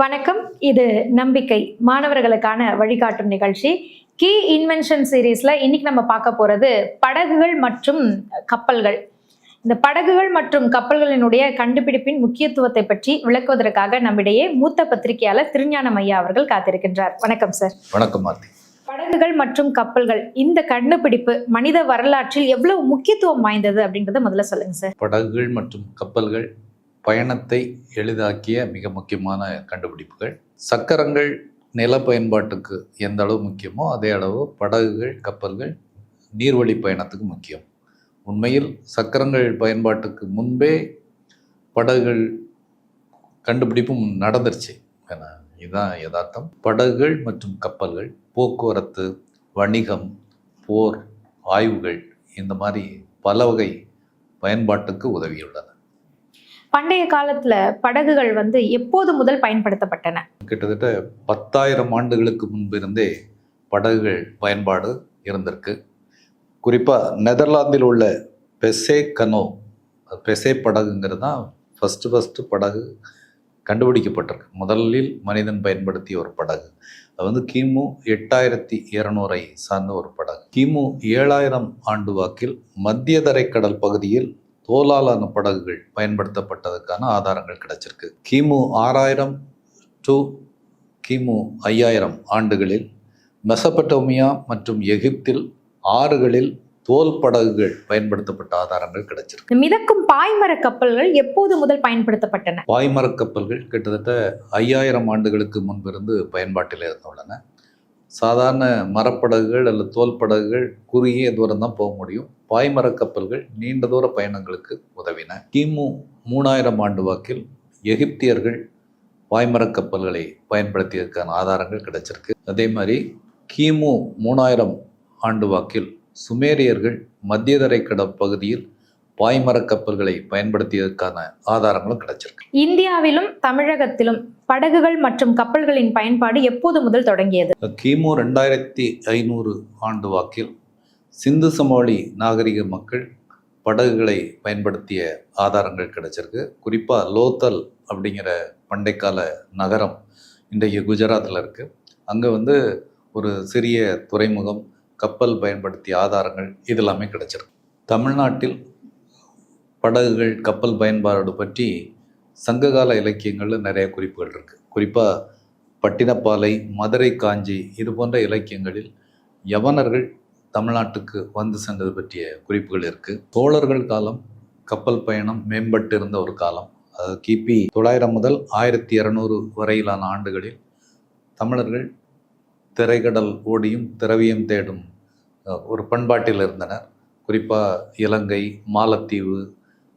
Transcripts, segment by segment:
வணக்கம். இது நம்பிக்கை மாணவர்களுக்கான வழிகாட்டும் நிகழ்ச்சி. கீ இன்வென்ஷன் சீரீஸ்ல இன்னைக்கு நம்ம பார்க்க போறது படகுகள் மற்றும் கப்பல்கள். இந்த படகுகள் மற்றும் கப்பல்களினுடைய கண்டுபிடிப்பின் முக்கியத்துவத்தை பற்றி விளக்குவதற்காக நம்மிடையே மூத்த பத்திரிகையாளர் திருஞானம் ஐயா அவர்கள் காத்திருக்கின்றார். வணக்கம் சார். வணக்கம் படகுகள் மற்றும் கப்பல்கள் இந்த கண்டுபிடிப்பு மனித வரலாற்றில் எவ்வளவு முக்கியத்துவம் வாய்ந்தது அப்படின்றத முதல்ல சொல்லுங்க சார். படகுகள் மற்றும் கப்பல்கள் பயணத்தை எளிதாக்கிய மிக முக்கியமான கண்டுபிடிப்புகள். சக்கரங்கள் நில பயன்பாட்டுக்கு எந்த அளவு முக்கியமோ அதே அளவு படகுகள் கப்பல்கள் நீர்வழி பயணத்துக்கு முக்கியம். உண்மையில் சக்கரங்கள் பயன்பாட்டுக்கு முன்பே படகுகள் கண்டுபிடிப்பும் நடந்துருச்சு ஏன்னா இதுதான் யதார்த்தம். படகுகள் மற்றும் கப்பல்கள் போக்குவரத்து வணிகம் போர் ஆய்வுகள் இந்த மாதிரி பல வகை பயன்பாட்டுக்கு உதவியுள்ளன. பண்டைய காலத்துல படகுகள் வந்து எப்போது முதல் பயன்படுத்தப்பட்டன? கிட்டத்தட்ட பத்தாயிரம் ஆண்டுகளுக்கு முன்பு இருந்தே படகுகள் பயன்பாடு இருந்திருக்கு. குறிப்பாக நெதர்லாந்தில் உள்ள பெசே கனோ பெசே படகுங்கிறது தான் ஃபஸ்ட்டு ஃபஸ்ட்டு படகு கண்டுபிடிக்கப்பட்டிருக்கு. முதலில் மனிதன் பயன்படுத்திய ஒரு படகு. அது வந்து கிமு எட்டாயிரத்தி இரநூறை சார்ந்த ஒரு படகு. கிமு ஏழாயிரம் ஆண்டு வாக்கில் மத்திய தரைக்கடல் பகுதியில் தோலாலான படகுகள் பயன்படுத்தப்பட்டதுக்கான ஆதாரங்கள் கிடைச்சிருக்கு. கிமு ஆறாயிரம் டு கிமு ஐயாயிரம் ஆண்டுகளில் மெசபட்டோமியா மற்றும் எகிப்தில் ஆறுகளில் தோல் படகுகள் பயன்படுத்தப்பட்ட ஆதாரங்கள் கிடைச்சிருக்கு. மிதக்கும் பாய்மர கப்பல்கள் எப்போது முதல் பயன்படுத்தப்பட்டன? பாய்மரக் கப்பல்கள் கிட்டத்தட்ட ஐயாயிரம் ஆண்டுகளுக்கு முன்பிருந்து பயன்பாட்டில் இருந்துள்ளன. சாதாரண மரப்படகுகள் அல்லது தோல் படகுகள் குறுகிய தூரம் தான் போக முடியும். பாய்மரக் கப்பல்கள் நீண்ட தூர பயணங்களுக்கு உதவின. கிமு மூணாயிரம் ஆண்டு வாக்கில் எகிப்தியர்கள் பாய்மரக் கப்பல்களை பயன்படுத்தியதற்கான ஆதாரங்கள் கிடைச்சிருக்கு. அதே மாதிரி கிமு மூணாயிரம் ஆண்டு வாக்கில் சுமேரியர்கள் மத்திய தரைக்கடல் பகுதியில் பாய்மரக் கப்பல்களை பயன்படுத்தியதற்கான ஆதாரங்களும் கிடைச்சிருக்கு. இந்தியாவிலும் தமிழகத்திலும் படகுகள் மற்றும் கப்பல்களின் பயன்பாடு எப்போது முதல் தொடங்கியது? கிமு ரெண்டாயிரத்தி ஐநூறு ஆண்டு வாக்கில் சிந்து சமவெளி நாகரிக மக்கள் படகுகளை பயன்படுத்திய ஆதாரங்கள் கிடைச்சிருக்கு. குறிப்பாக லோத்தல் அப்படிங்கிற பண்டைக்கால நகரம் இன்றைக்கு குஜராத்தில் இருக்குது அங்கே வந்து ஒரு சிறிய துறைமுகம் கப்பல் பயன்படுத்திய ஆதாரங்கள் இதெல்லாமே கிடைச்சிருக்கு. தமிழ்நாட்டில் படகுகள் கப்பல் பயன்பாடு பற்றி சங்ககால இலக்கியங்களில் நிறைய குறிப்புகள் இருக்குது குறிப்பாக பட்டினப்பாலை மதுரை காஞ்சி இது போன்ற இலக்கியங்களில் யவனர்கள் தமிழ்நாட்டுக்கு வந்து சென்றது பற்றிய குறிப்புகள் இருக்குது சோழர்கள் காலம் கப்பல் பயணம் மேம்பட்டு இருந்த ஒரு காலம். அது கிபி தொள்ளாயிரம் முதல் ஆயிரத்தி இரநூறு வரையிலான ஆண்டுகளில் தமிழர்கள் திரைக்கடல் ஓடியும் திரவியம் தேடும் ஒரு பண்பாட்டில் இருந்தனர். குறிப்பாக இலங்கை மாலத்தீவு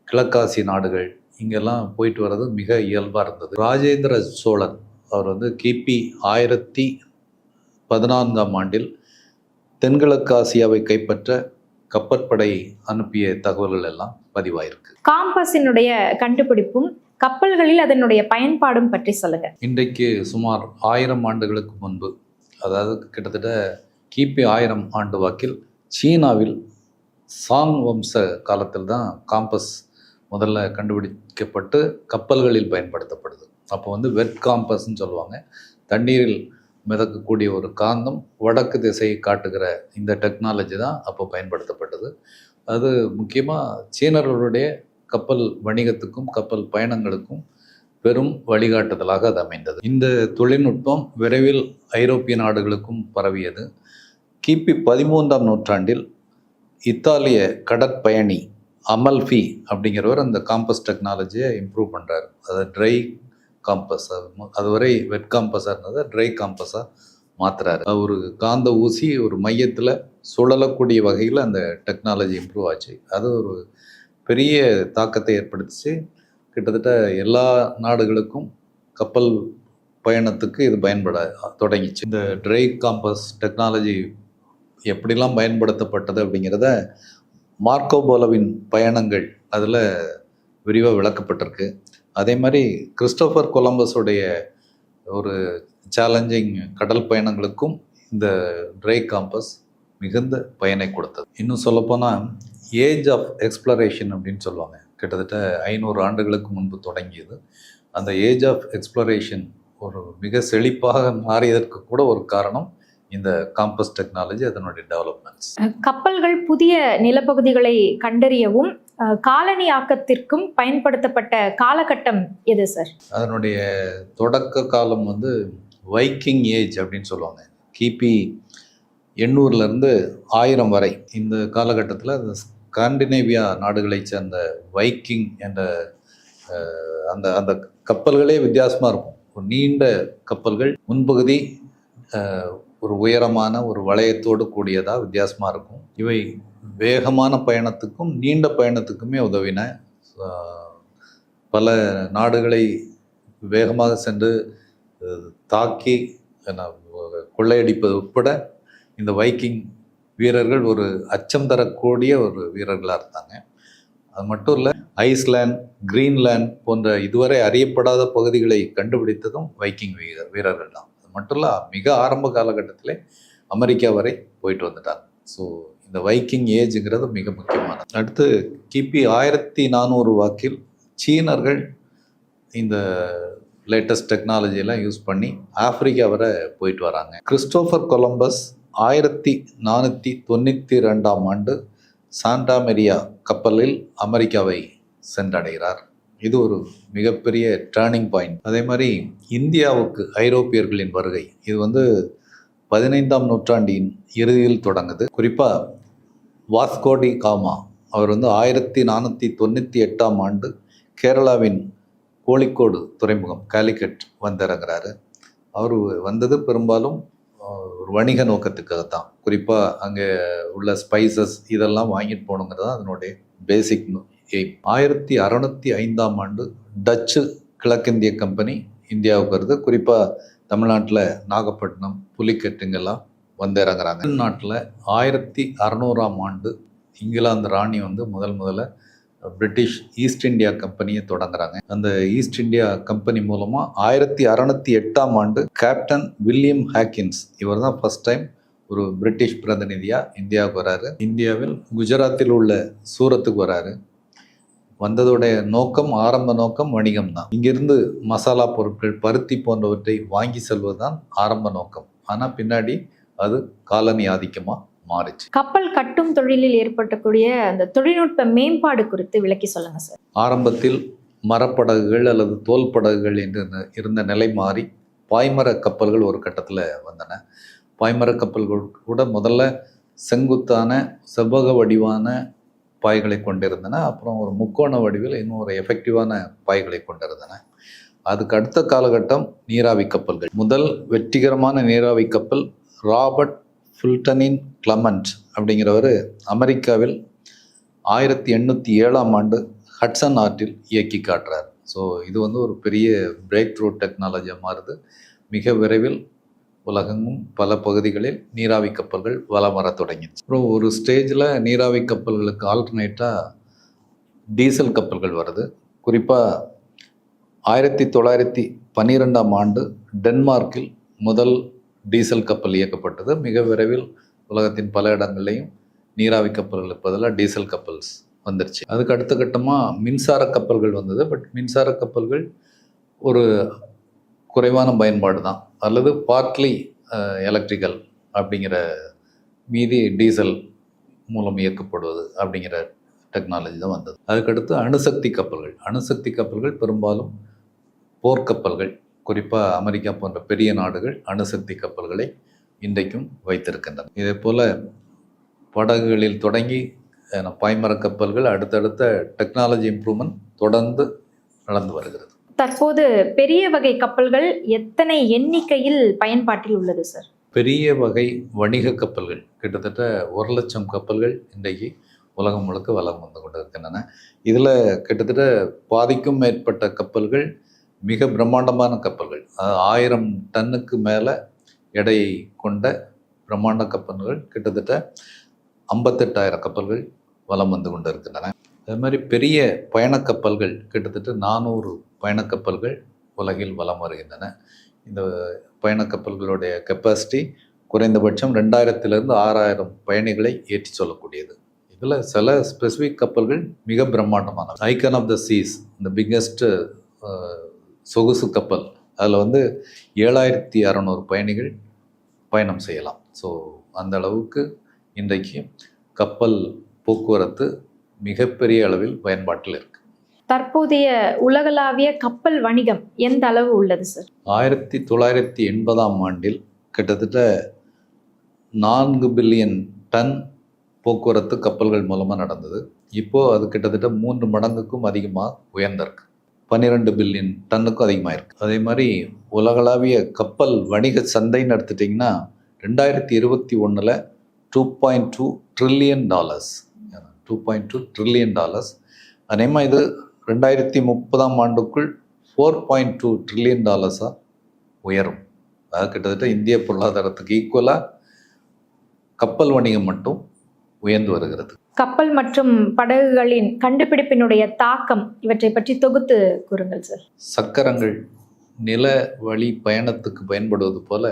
கிழக்காசி நாடுகள் இங்கெல்லாம் போயிட்டு வர்றது மிக இயல்பாக இருந்தது. ராஜேந்திர சோழன் அவர் வந்து கிபி ஆயிரத்தி பதினான்காம் ஆண்டில் தென்கிழக்கு ஆசியாவை கைப்பற்ற கப்பற்படை அனுப்பிய தகவல்கள் எல்லாம் பதிவாயிருக்கு. காம்பஸினுடைய கண்டுபிடிப்பும் கப்பல்களில் அதனுடைய பயன்பாடும் பற்றி சொல்லுங்க. இன்றைக்கு சுமார் ஆயிரம் ஆண்டுகளுக்கு முன்பு அதாவது கிட்டத்தட்ட கிபி ஆயிரம் ஆண்டு வாக்கில் சீனாவில் சாங் வம்ச காலத்தில் தான் காம்பஸ் முதல்ல கண்டுபிடிக்கப்பட்டு கப்பல்களில் பயன்படுத்தப்படுது. அப்போ வந்து வெட் காம்பஸ்ன்னு சொல்லுவாங்க. தண்ணீரில் மிதக்கக்கூடிய ஒரு காந்தம் வடக்கு திசையை காட்டுகிற இந்த டெக்னாலஜி தான் அப்போ பயன்படுத்தப்பட்டது. அது முக்கியமாக சீனர்களுடைய கப்பல் வணிகத்துக்கும் கப்பல் பயணங்களுக்கும் பெரும் வழிகாட்டுதலாக அது அமைந்தது. இந்த தொழில்நுட்பம் விரைவில் ஐரோப்பிய நாடுகளுக்கும் பரவியது. கிபி பதிமூன்றாம் நூற்றாண்டில் இத்தாலிய கடற்பயணி அமல்ஃபி அப்படிங்கிறவர் அந்த காம்பஸ் டெக்னாலஜியை இம்ப்ரூவ் பண்ணுறார் அதை ட்ரை காம்பஸாக அதுவரை வெட் காம்பஸாக இருந்ததை ட்ரை காம்பஸாக மாற்றுறாரு ஒரு காந்த ஊசி ஒரு மையத்தில் சுழலக்கூடிய வகையில் அந்த டெக்னாலஜி இம்ப்ரூவ் ஆச்சு. அது ஒரு பெரிய தாக்கத்தை ஏற்படுத்திச்சு. கிட்டத்தட்ட எல்லா நாடுகளுக்கும் கப்பல் பயணத்துக்கு இது பயன்பட தொடங்கிச்சு. இந்த ட்ரை காம்பஸ் டெக்னாலஜி எப்படிலாம் பயன்படுத்தப்பட்டது அப்படிங்கிறத மார்க்கோ போலோவின் பயணங்கள் அதில் விரிவாக விளக்கப்பட்டிருக்கு. அதே மாதிரி கிறிஸ்டோஃபர் கொலம்பஸுடைய ஒரு சேலஞ்சிங் கடல் பயணங்களுக்கும் இந்த ட்ரை காம்பஸ் மிகுந்த பயனை கொடுத்தது. இன்னும் சொல்லப்போனால் ஏஜ் ஆஃப் எக்ஸ்ப்ளரேஷன் அப்படின்னு சொல்லுவாங்க. கிட்டத்தட்ட ஐநூறு ஆண்டுகளுக்கு முன்பு தொடங்கியது. அந்த ஏஜ் ஆஃப் எக்ஸ்ப்ளரேஷன் ஒரு மிக செழிப்பாக மாறியதற்கு கூட ஒரு காரணம் இந்த காம்பஸ் டெக்னாலஜி அதனுடைய டெவலப்மெண்ட்ஸ் கப்பல்கள் புதிய நிலப்பகுதிகளை கண்டறியவும் காலனி ஆக்கத்திற்கும் பயன்படுத்தப்பட்ட காலகட்டம் எது சார்? அதனுடைய தொடக்க காலம் வந்து வைக்கிங் ஏஜ் அப்படின்னு சொல்லுவாங்க. கிபி எண்ணூறுலேருந்து ஆயிரம் வரை இந்த காலகட்டத்தில் அந்த ஸ்காண்டினேவியா நாடுகளைச் சேர்ந்த வைக்கிங் என்ற அந்த அந்த கப்பல்களே வித்தியாசமாக இருக்கும். ஒரு நீண்ட கப்பல்கள் முன்பகுதி ஒரு உயரமான ஒரு வளையத்தோடு கூடியதாக வித்தியாசமாக இருக்கும். இவை வேகமான பயணத்துக்கும் நீண்ட பயணத்துக்குமே உதவின பல நாடுகளை வேகமாக சென்று தாக்கி கொள்ளையடிப்பது உட்பட இந்த வைக்கிங் வீரர்கள் ஒரு அச்சம் தரக்கூடிய ஒரு வீரர்களாக இருந்தாங்க. அது மட்டும் இல்லை ஐஸ்லேண்ட் கிரீன்லேண்ட் போன்ற இதுவரை அறியப்படாத பகுதிகளை கண்டுபிடித்ததும் வைக்கிங் வீரர் வீரர்கள் தான் அது மட்டும் இல்லை மிக ஆரம்ப காலகட்டத்திலே அமெரிக்கா வரை போயிட்டு வந்துட்டாங்க. ஸோ இந்த வைக்கிங் ஏஜுங்கிறது மிக முக்கியமானது. அடுத்து கிபி ஆயிரத்தி நானூறு வாக்கில் சீனர்கள் இந்த லேட்டஸ்ட் டெக்னாலஜியெல்லாம் யூஸ் பண்ணி ஆப்பிரிக்கா வரை போயிட்டு வராங்க. கிறிஸ்டோஃபர் கொலம்பஸ் ஆயிரத்தி நானூற்றி தொண்ணூற்றி ரெண்டாம் ஆண்டு சாண்டாமெரியா கப்பலில் அமெரிக்காவை சென்றடைகிறார். இது ஒரு மிகப்பெரிய டேர்னிங் பாயிண்ட் அதே மாதிரி இந்தியாவுக்கு ஐரோப்பியர்களின் வருகை. இது வந்து பதினைந்தாம் நூற்றாண்டின் இறுதியில் தொடங்குது. குறிப்பாக வாஸ்கோடி காமா. அவர் வந்து ஆயிரத்தி நானூற்றி தொண்ணூற்றி எட்டாம் ஆண்டு கேரளாவின் கோழிக்கோடு துறைமுகம் காலிக்கட் வந்திறங்குறாரு. அவர் வந்தது பெரும்பாலும் ஒரு வணிக நோக்கத்துக்காக தான் குறிப்பாக அங்கே உள்ள ஸ்பைசஸ் இதெல்லாம் வாங்கிட்டு போகணுங்கிறது தான் அதனுடைய பேசிக் எய்ம் ஆயிரத்தி அறநூற்றி ஐந்தாம் ஆண்டு டச்சு கிழக்கிந்திய கம்பெனி இந்தியாவுக்கு வருது. குறிப்பாக தமிழ்நாட்டில் நாகப்பட்டினம் புலிக்கட்டுங்கெல்லாம் வந்து இறங்குறாங்க தமிழ்நாட்டில் ஆயிரத்தி அறநூறாம் ஆண்டு இங்கிலாந்து ராணி வந்து முதல் முதல்ல பிரிட்டிஷ் ஈஸ்ட் இந்தியா கம்பெனியை தொடங்குறாங்க. அந்த ஈஸ்ட் இந்தியா கம்பெனி மூலமாக ஆயிரத்தி அறநூற்றி எட்டாம் ஆண்டு கேப்டன் வில்லியம் ஹாக்கின்ஸ் இவர் தான் ஃபர்ஸ்ட் டைம் ஒரு பிரிட்டிஷ் பிரதிநிதியாக இந்தியாவுக்கு வராரு. இந்தியாவில் குஜராத்தில் உள்ள சூரத்துக்கு வராரு. வந்ததோடைய நோக்கம் ஆரம்ப நோக்கம் வணிகம் தான். இங்கிருந்து மசாலா பொருட்கள் பருத்தி போன்றவற்றை வாங்கி செல்வது தான் ஆரம்ப நோக்கம். ஆனால் பின்னாடி அது காலனி ஆதிக்கமாக மாறிச்சு. கப்பல் கட்டும் தொழிலில் ஏற்பட்டக்கூடிய அந்த தொழில்நுட்ப மேம்பாடு குறித்து விளக்கி சொல்லுங்க சார். ஆரம்பத்தில் மரப்படகுகள் அல்லது தோல் படகுகள் என்று இருந்த- இருந்த நிலை மாறி பாய்மர கப்பல்கள் ஒரு கட்டத்தில் வந்தன. பாய்மர கப்பல்கள் கூட முதல்ல செங்குத்தான செவ்வக வடிவான பாய்களை கொண்டிருந்தன. அப்புறம் ஒரு முக்கோண வடிவில் இன்னும் ஒரு எஃபெக்டிவான பாய்களை கொண்டிருந்தன. அதுக்கு அடுத்த காலகட்டம் நீராவி கப்பல்கள். முதல் வெற்றிகரமான நீராவி கப்பல் ராபர்ட் ஃபுல்டனின் கிளமண்ட் அப்படிங்கிறவர் அமெரிக்காவில் ஆயிரத்தி எண்ணூற்றி ஏழாம் ஆண்டு ஹட்சன் ஆற்றில் இயக்கி காட்டுறார். ஸோ இது வந்து ஒரு பெரிய பிரேக் த்ரூ டெக்னாலஜியாக மாறுது. மிக விரைவில் உலகமும் பல பகுதிகளில் நீராவி கப்பல்கள் வலம் வர தொடங்கிச்சு அப்புறம் ஒரு ஸ்டேஜில் நீராவி கப்பல்களுக்கு ஆல்டர்னேட்டாக டீசல் கப்பல்கள் வருது. குறிப்பாக ஆயிரத்தி தொள்ளாயிரத்தி பன்னிரெண்டாம் ஆண்டு டென்மார்க்கில் முதல் டீசல் கப்பல் இயக்கப்பட்டது. மிக விரைவில் உலகத்தின் பல இடங்கள்லையும் நீராவி கப்பல்களுக்கு பதிலாக டீசல் கப்பல்ஸ் வந்துருச்சு. அதுக்கு அடுத்த கட்டமாக மின்சார கப்பல்கள் வந்தது. பட் மின்சார கப்பல்கள் ஒரு குறைவான பயன்பாடு தான். அல்லது பார்ட்லி எலக்ட்ரிக்கல் அப்படிங்கிற மீதி டீசல் மூலம் இயக்கப்படுவது அப்படிங்கிற டெக்னாலஜி தான் வந்தது. அதுக்கடுத்து அணுசக்தி கப்பல்கள். அணுசக்தி கப்பல்கள் பெரும்பாலும் போர்க்கப்பல்கள். குறிப்பாக அமெரிக்கா போன்ற பெரிய நாடுகள் அணுசக்தி கப்பல்களை இன்றைக்கும் வைத்திருக்கின்றன. இதே போல் படகுகளில் தொடங்கி பாய்மர கப்பல்கள் அடுத்தடுத்த டெக்னாலஜி இம்ப்ரூவ்மெண்ட் தொடர்ந்து நடந்து வருகிறது. தற்போது பெரிய வகை கப்பல்கள் எத்தனை எண்ணிக்கையில் பயன்பாட்டில் உள்ளது சார் பெரிய வகை வணிக கப்பல்கள் கிட்டத்தட்ட ஒரு லட்சம் கப்பல்கள் இன்றைக்கு உலகம் முழுக்க வலம் வந்து கொண்டு இருக்கின்றன இதில் கிட்டத்தட்ட பாதிக்கும் மேற்பட்ட கப்பல்கள் மிக பிரம்மாண்டமான கப்பல்கள். ஆயிரம் டன்னுக்கு மேலே எடை கொண்ட பிரம்மாண்ட கப்பல்கள். கிட்டத்தட்ட ஐம்பத்தெட்டாயிரம் கப்பல்கள் வலம் வந்து கொண்டு இருக்கின்றன அது மாதிரி பெரிய பயணக்கப்பல்கள் கிட்டத்தட்ட நானூறு பயணக்கப்பல்கள் உலகில் வலம் வருகின்றன. இந்த பயணக்கப்பல்களுடைய கெப்பாசிட்டி குறைந்தபட்சம் ரெண்டாயிரத்திலிருந்து ஆறாயிரம் பயணிகளை ஏற்றி சொல்லக்கூடியது. இதில் சில ஸ்பெசிஃபிக் கப்பல்கள் மிக பிரம்மாண்டமானது ஐக்கன் ஆஃப் த சீஸ் இந்த பிக்கஸ்ட்டு சொகுசு கப்பல். அதில் வந்து ஏழாயிரத்தி அறநூறு பயணிகள் பயணம் செய்யலாம். ஸோ அந்த அளவுக்கு இன்றைக்கு கப்பல் போக்குவரத்து மிகப்பெரிய அளவில் பயன்பாட்டில் இருக்கு. தற்போதைய உலகளாவிய கப்பல் வணிகம் எந்த அளவு உள்ளது சார் ஆயிரத்தி தொள்ளாயிரத்தி எண்பதாம் ஆண்டில் கிட்டத்தட்ட நான்கு பில்லியன் டன் போக்குவரத்து கப்பல்கள் மூலமாக நடந்தது. இப்போது அது கிட்டத்தட்ட மூன்று மடங்குக்கும் அதிகமாக உயர்ந்திருக்கு. பன்னிரெண்டு பில்லியன் டன்னுக்கும் அதிகமாக இருக்குது அதே மாதிரி உலகளாவிய கப்பல் வணிக சந்தைன்னு எடுத்துட்டிங்கன்னா ரெண்டாயிரத்தி இருபத்தி ஒன்றில் two point two trillion dollars two point two trillion dollars அதேமாதிரி இது ரெண்டாயிரத்தி முப்பதாம் ஆண்டுக்குள் ஃபோர் பாயிண்ட் டூ ட்ரில்லியன் டாலர்ஸாக உயரும். அதாவது கிட்டத்தட்ட இந்திய பொருளாதாரத்துக்கு ஈக்குவலாக கப்பல் வணிகம் மட்டும் உயர்ந்து வருகிறது. கப்பல் மற்றும் படகுகளின் கண்டுபிடிப்பினுடைய தாக்கம் இவற்றை பற்றி தொகுத்து கூறுங்கள் சார் சக்கரங்கள் நில வழி பயணத்துக்கு பயன்படுவது போல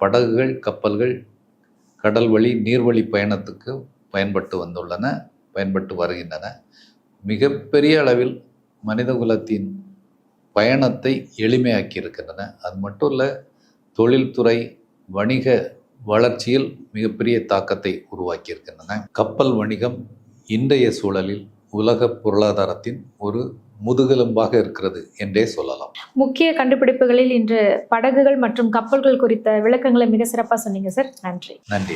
படகுகள் கப்பல்கள் கடல் வழி நீர்வழி பயணத்துக்கு பயன்பட்டு வந்துள்ளன பயன்பட்டு வருகின்றன. மிகப்பெரிய அளவில் மனிதகுலத்தின் பயணத்தை எளிமையாக்கி இருக்கின்றன அது மட்டும் இல்லை தொழில்துறை வணிக வளர்ச்சியில் மிகப்பெரிய தாக்கத்தை உருவாக்கி இருக்கின்றன கப்பல் வணிகம் இன்றைய சூழலில் உலக பொருளாதாரத்தின் ஒரு முதுகெலும்பாக இருக்கிறது என்றே சொல்லலாம். முக்கிய கண்டுபிடிப்புகளில் இன்று படகுகள் மற்றும் கப்பல்கள் குறித்த விளக்கங்களை மிக சிறப்பாக சொன்னீங்க சார். நன்றி. நன்றி